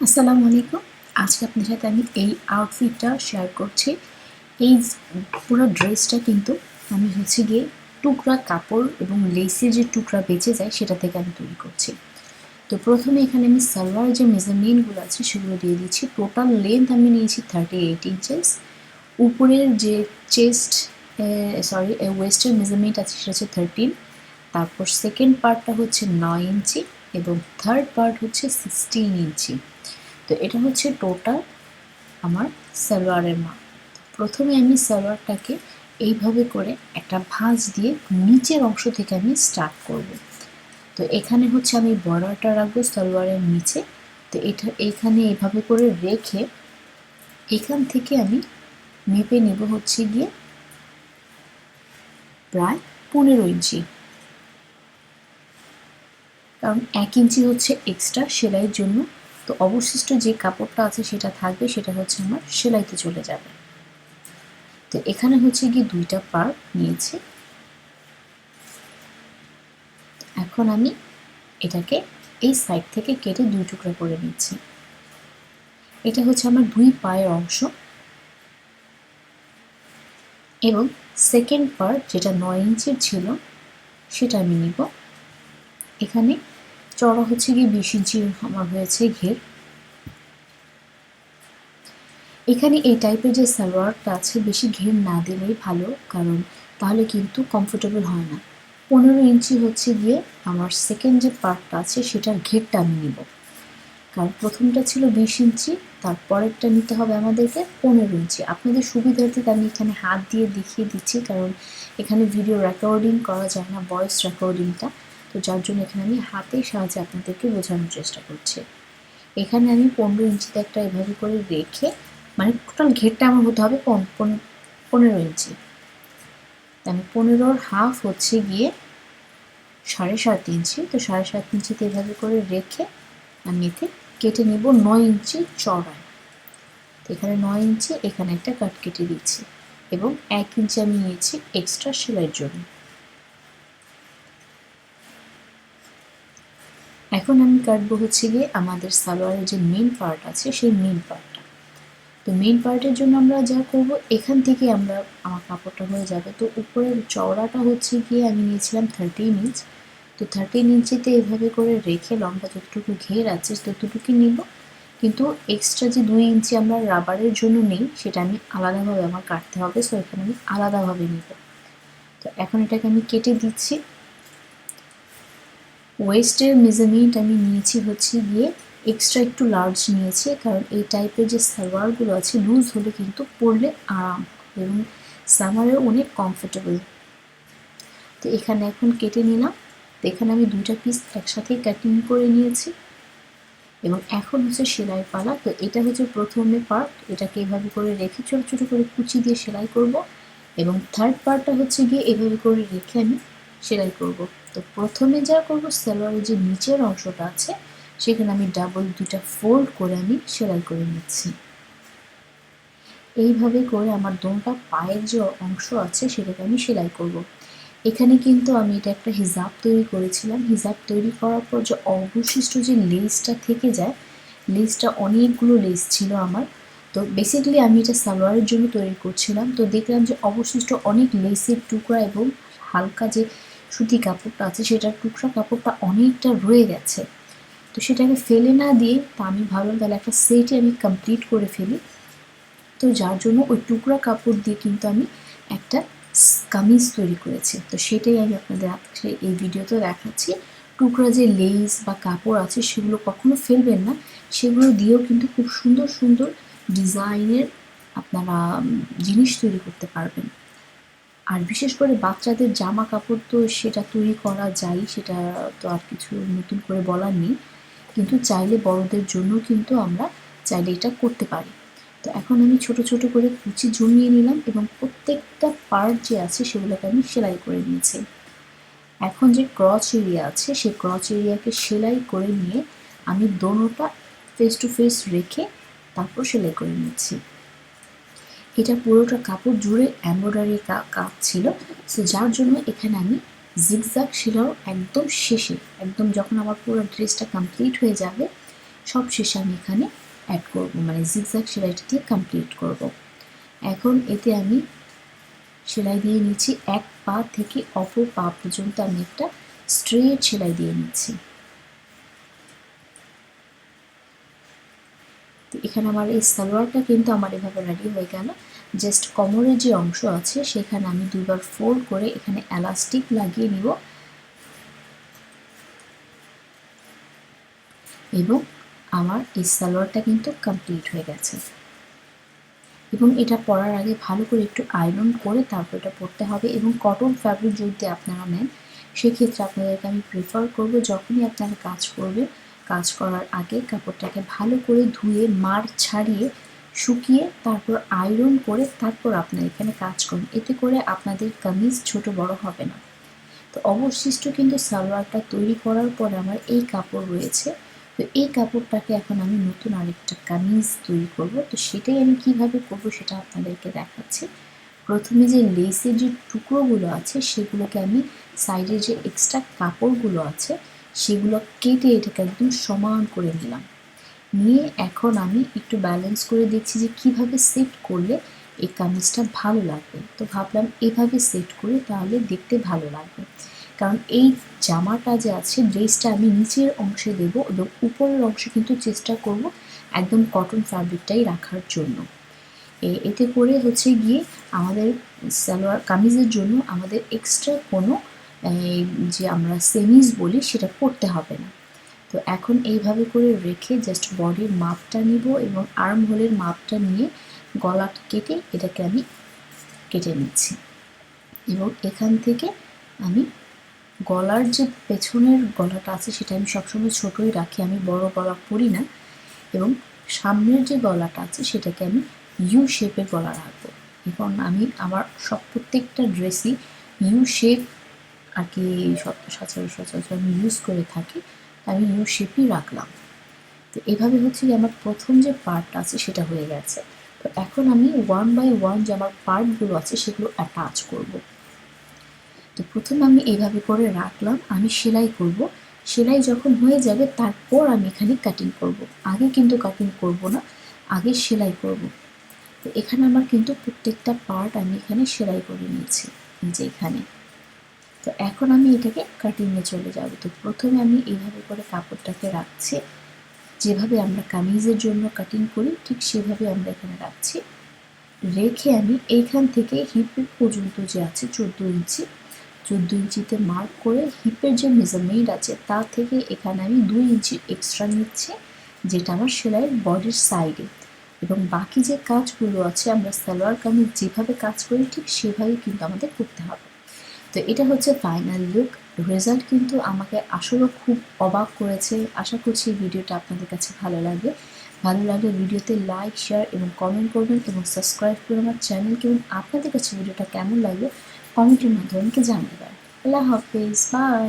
আসসালামু আলাইকুম। আজকে আপনাদের সাথে আমি এই আউটফিটটা শেয়ার করছি। এই পুরো ড্রেসটা কিন্তু আমি হচ্ছে গিয়ে টুকরা কাপড় এবং লেসের যে টুকরা বেঁচে যায় সেটা থেকে আমি তৈরি করছি। তো প্রথমে এখানে আমি সালোয়ার যে মেজারমেন্টগুলো আছে সেগুলো দিয়ে দিচ্ছি। টোটাল লেন্থ আমি নিয়েছি থার্টি এইট ইঞ্চেস উপরের যে চেস্ট সরি ওয়েস্টের মেজারমেন্ট আছে সেটা হচ্ছে থার্টিন তারপর সেকেন্ড পার্টটা হচ্ছে নয় ইঞ্চি এবং থার্ড পার্ট হচ্ছে সিক্সটিন ইঞ্চি তো এটা হচ্ছে টোটাল আমার সালোয়ারের মাপ প্রথমে আমি সালোয়ারটাকে এইভাবে করে একটা ভাঁজ দিয়ে নিচের অংশ থেকে আমি স্টার্ট করব। তো এখানে হচ্ছে আমি বর্ডারটা রাখব সালোয়ারের নিচে। তো এটা এখানে এইভাবে করে রেখে এখান থেকে আমি মেপে নেব হচ্ছে গিয়ে প্রায় পনেরো ইঞ্চি। কারণ এক ইঞ্চি হচ্ছে এক্সট্রা সেলাইয়ের জন্য তো অবশিষ্ট যে কাপড়টা আছে সেটা থাকবে, সেটা হচ্ছে আমার সেলাইতে চলে যাবে। তো এখানে হচ্ছে গিয়ে দুইটা পার্ট নিয়েছি। এখন আমি এটাকে এই সাইড থেকে কেটে দুই টুকরা করে নিচ্ছি। এটা হচ্ছে আমার দুই পায়ের অংশ। এবং সেকেন্ড পার্ট যেটা নয় ইঞ্চির ছিল, সেটা আমি নিব। এখানে চড়া হচ্ছে গিয়ে বিশ ইঞ্চি আমার হয়েছে ঘের। এখানে এই টাইপের যে সালোয়ারটা আছে, বেশি ঘের না দিলেই ভালো, কারণ তাহলে কিন্তু কমফোর্টেবল হয় না। পনেরো ইঞ্চি হচ্ছে গিয়ে আমার সেকেন্ড যে পার্টটা আছে, সেটার ঘেরটা আমি নিব। কারণ প্রথমটা ছিল বিশ ইঞ্চি, তারপরেরটা নিতে হবে আমাদেরকে পনেরো ইঞ্চি। আপনাদের সুবিধার্থে আমি এখানে হাত দিয়ে দেখিয়ে দিচ্ছি, কারণ এখানে ভিডিও রেকর্ডিং করা যায় না ভয়েস রেকর্ডিংটা তো যার জন্য এখানে আমি হাতের সাহায্যে আপনাদেরকে বোঝানোর চেষ্টা করছি। এখানে আমি পনেরো ইঞ্চিতে একটা এভাবে করে রেখে মানে টোটাল ঘেরটা আমার হতে হবে পনেরো ইঞ্চি। আমি পনেরোর হাফ হচ্ছে গিয়ে সাড়ে সাত ইঞ্চি। তো সাড়ে সাত ইঞ্চিতে এভাবে করে রেখে আমি এতে কেটে নেব নয় ইঞ্চি চড়ায় তো এখানে নয় ইঞ্চি, এখানে একটা কাট কেটে দিচ্ছি এবং এক ইঞ্চি আমি নিয়েছি এক্সট্রা সেলাইয়ের জন্য। এখন আমি কাটবো হচ্ছে গিয়ে আমাদের সালোয়ারের যে মেন পার্ট আছে, সেই মেন পার্টটা তো মেন পার্টের জন্য আমরা যা করব, এখান থেকে আমরা, আমার কাপড়টা হয়ে যাবে। তো উপরের চওড়াটা হচ্ছে গিয়ে আমি নিয়েছিলাম থার্টিন ইঞ্চ তো থার্টিন ইঞ্চিতে এভাবে করে রেখে লম্বা যতটুকু ঘের আছে ততটুকুই নিব। কিন্তু এক্সট্রা যে দুই ইঞ্চি আমরা রাবারের জন্য নেই, সেটা আমি আলাদাভাবে আমার কাটতে হবে। সো এখানে আমি আলাদাভাবে নিব। তো এখন এটাকে আমি কেটে দিচ্ছি। ওয়েস্টের মেজারমেন্ট আমি নিয়েছি হচ্ছে গিয়ে এক্সট্রা একটু লার্জ নিয়েছি, কারণ এই টাইপের যে সালোয়ারগুলো আছে লুজ হলে কিন্তু পরলে আরাম এবং সামারে অনেক কমফোর্টেবল তো এখানে এখন কেটে নিলাম। তো এখানে আমি দুইটা পিস একসাথেই কাটিং করে নিয়েছি। এবং এখন হচ্ছে সেলাই পালা। তো এটা হচ্ছে প্রথমে পার্ট এটাকে এভাবে করে রেখে ছোটো ছোটো করে কুচি দিয়ে সেলাই করব। এবং থার্ড পার্টটা হচ্ছে গিয়ে এভাবে করে রেখে আমি সেলাই করব। তো প্রথমে যা করব, সালোয়ারের যে নিচের অংশটা আছে সেখানে আমি ডাবল দুটা ফোল্ড করে আমি সেলাই করে নিচ্ছি। এইভাবে করে আমার দোনটা পায়ের যে অংশ আছে সেটাকে আমি সেলাই করব। এখানে কিন্তু আমি এটা একটা হিজাব তৈরি করেছিলাম। হিজাব তৈরি করার পর যে অবশিষ্ট যে লেসটা থেকে যায় লেসটা অনেকগুলো লেস ছিল আমার। তো বেসিক্যালি আমি এটা সালোয়ারের জন্য তৈরি করছিলাম। তো দেখলাম যে অবশিষ্ট অনেক লেসের টুকরা এবং হালকা যে সুতি কাপড়টা আছে সেটার টুকরা কাপড়টা অনেকটা রয়ে গেছে। তো সেটাকে ফেলে না দিয়ে তা আমি ভাবলাম, তাহলে একটা সেটই আমি কমপ্লিট করে ফেলি। তো যার জন্য ওই টুকরা কাপড় দিয়ে কিন্তু আমি একটা কামিজ তৈরি করেছি। তো সেটাই আমি আপনাদের এই ভিডিওতে দেখাচ্ছি। টুকরা যে লেস বা কাপড় আছে, সেগুলো কখনো ফেলবেন না। সেগুলো দিয়েও কিন্তু খুব সুন্দর সুন্দর ডিজাইনের আপনারা জিনিস তৈরি করতে পারবেন। আর বিশেষ করে বাচ্চাদের জামা কাপড় তো সেটা তৈরি করা যায়, সেটা তো আর কিছু নতুন করে বলার নেই। কিন্তু চাইলে বড়দের জন্য কিন্তু আমরা চাইলে এটা করতে পারি। তো এখন আমি ছোট ছোট করে কুচি জমিয়ে নিলাম এবং প্রত্যেকটা পার্ট যে আছে সেগুলোকে আমি সেলাই করে নিয়েছি। এখন যে ক্রচ এরিয়া আছে সেই ক্রচ এরিয়াকে সেলাই করে নিয়ে আমি দোনোটা ফেস টু ফেস রেখে তারপর সেলাই করে নিচ্ছি। এটা পুরোটা কাপড় জুড়ে এমব্রয়ডারি কাজ ছিল। সো যার জন্য এখানে আমি জিগজাগ সেলাও একদম শেষে। একদম যখন আমার পুরো ড্রেসটা কমপ্লিট হয়ে যাবে, সব শেষে আমি এখানে অ্যাড করব মানে জিগজ্যাগ সেলাইটা দিয়ে কমপ্লিট করব। এখন এতে আমি সেলাই দিয়ে নিচ্ছি, এক পা থেকে অপর পা পর্যন্ত আমি একটা স্ট্রেট সেলাই দিয়ে নিচ্ছি। তো এখানে আমার এই সালোয়ারটা কিন্তু আমার এভাবে রেডি হয়ে গেল। জাস্ট কোমরের যে অংশ আছে, সেখানে আমি দুবার ফোল্ড করে এখানে এলাস্টিক লাগিয়ে নিব। এবং আমার এই সালোয়ারটা কিন্তু কমপ্লিট হয়ে গেছে। এবং এটা পরার আগে ভালো করে একটু আয়রন করে তারপর এটা পরতে হবে। এবং কটন ফ্যাব্রিক যদি আপনারা নেন, সেক্ষেত্রে আপনাদেরকে আমি প্রেফার করব যখনই আপনারা কাজ করবে, কাজ করার আগে কাপড়টাকে ভালো করে ধুয়ে মার ছাড়িয়ে শুকিয়ে তারপর আয়রন করে তারপর আপনার এখানে কাজ করুন। এতে করে আপনাদের কামিজ ছোট বড় হবে না। তো অবশিষ্ট কিন্তু সালোয়ারটা তৈরি করার পরে আমার এই কাপড় রয়েছে। তো এই কাপড়টাকে এখন আমি নতুন আরেকটা কামিজ তৈরি করব। তো সেটাই আমি কীভাবে করব সেটা আপনাদেরকে দেখাচ্ছি। প্রথমে যে লেসের যে টুকরোগুলো আছে, সেগুলোকে আমি সাইডে যে এক্সট্রা কাপড়গুলো আছে, সেগুলো কেটে এটাকে একদম সমান করে নিলাম। নিয়ে এখন আমি একটু ব্যালেন্স করে দেখছি যে কীভাবে সেট করলে এই কামিজটা ভালো লাগবে। তো ভাবলাম এভাবে সেট করে তাহলে দেখতে ভালো লাগবে। কারণ এই জামাটা যে আছে ড্রেসটা আমি নিচের অংশে দেব এবং উপরের অংশে কিন্তু চেষ্টা করব একদম কটন ফ্যাব্রিকটাই রাখার জন্য। এতে করে হচ্ছে গিয়ে আমাদের সালোয়ার, কামিজের জন্য আমাদের এক্সট্রা কোনো যে আমরা সেমিজ বলি সেটা পড়তে হবে না। তো এখন এইভাবে করে রেখে জাস্ট বডির মাপটা নিব এবং আর্ম হোলের মাপটা নিয়ে গলা কেটে এটাকে আমি কেটে নিচ্ছি। এবং এখান থেকে আমি গলার যে পেছনের গলাটা আছে সেটা আমি সবসময় ছোটোই রাখি, আমি বড় গলা পরি না। এবং সামনের যে গলাটা আছে সেটাকে আমি ইউ শেপের গলা রাখব। এবং আমি আমার সব প্রত্যেকটা ড্রেসই ইউ শেপ আর কি সচরাচর সচরাচর আমি ইউজ করে থাকি। আমি নিউ শেপই রাখলাম। তো এভাবে হচ্ছে যে আমার প্রথম যে পার্ট আছে সেটা হয়ে গেছে। তো এখন আমি ওয়ান বাই ওয়ান যে আমার পার্টগুলো আছে সেগুলো অ্যাটাচ করব। তো প্রথমে আমি এইভাবে করে রাখলাম, আমি সেলাই করব। সেলাই যখন হয়ে যাবে তারপর আমি এখানে কাটিং করব। আগে কিন্তু কাটিং করব না, আগে সেলাই করব। তো এখানে আমার কিন্তু প্রত্যেকটা পার্ট আমি এখানে সেলাই করে নিয়েছি যে এখানে। তো এখন আমি এটাকে কাটিংয়ে চলে যাব। তো প্রথমে আমি এইভাবে করে কাপড়টাকে রাখছি। যেভাবে আমরা কামিজের জন্য কাটিং করি, ঠিক সেভাবে আমরা এখানে রাখছি। রেখে আমি এইখান থেকে হিপের পর্যন্ত যে আছে চোদ্দ ইঞ্চি, চোদ্দ ইঞ্চিতে মার্ক করে হিপের যে মেজারমেন্ট আছে, তা থেকে এখানে আমি দুই ইঞ্চি এক্সট্রা নিচ্ছি, যেটা আমার সেলাইয়ের বডির সাইডে এবং বাকি যে কাজগুলো আছে, আমরা সালোয়ার কামিজ যেভাবে কাজ করি, ঠিক সেভাবেই কিন্তু আমাদের করতে হবে। তো এটা হচ্ছে ফাইনাল লুক রেজাল্ট কিন্তু আমাকে আসলে খুব অবাক করেছে। আশা করছি ভিডিওটা আপনাদের কাছে ভালো লাগে ভালো লাগলে ভিডিওতে লাইক শেয়ার এবং কমেন্ট করবেন এবং সাবস্ক্রাইব করে আমার চ্যানেলকে এবং আপনাদের কাছে ভিডিওটা কেমন লাগে কমেন্টের মাধ্যমে আমাকে জানতে দেবেন আল্লাহ হাফিজ। বাই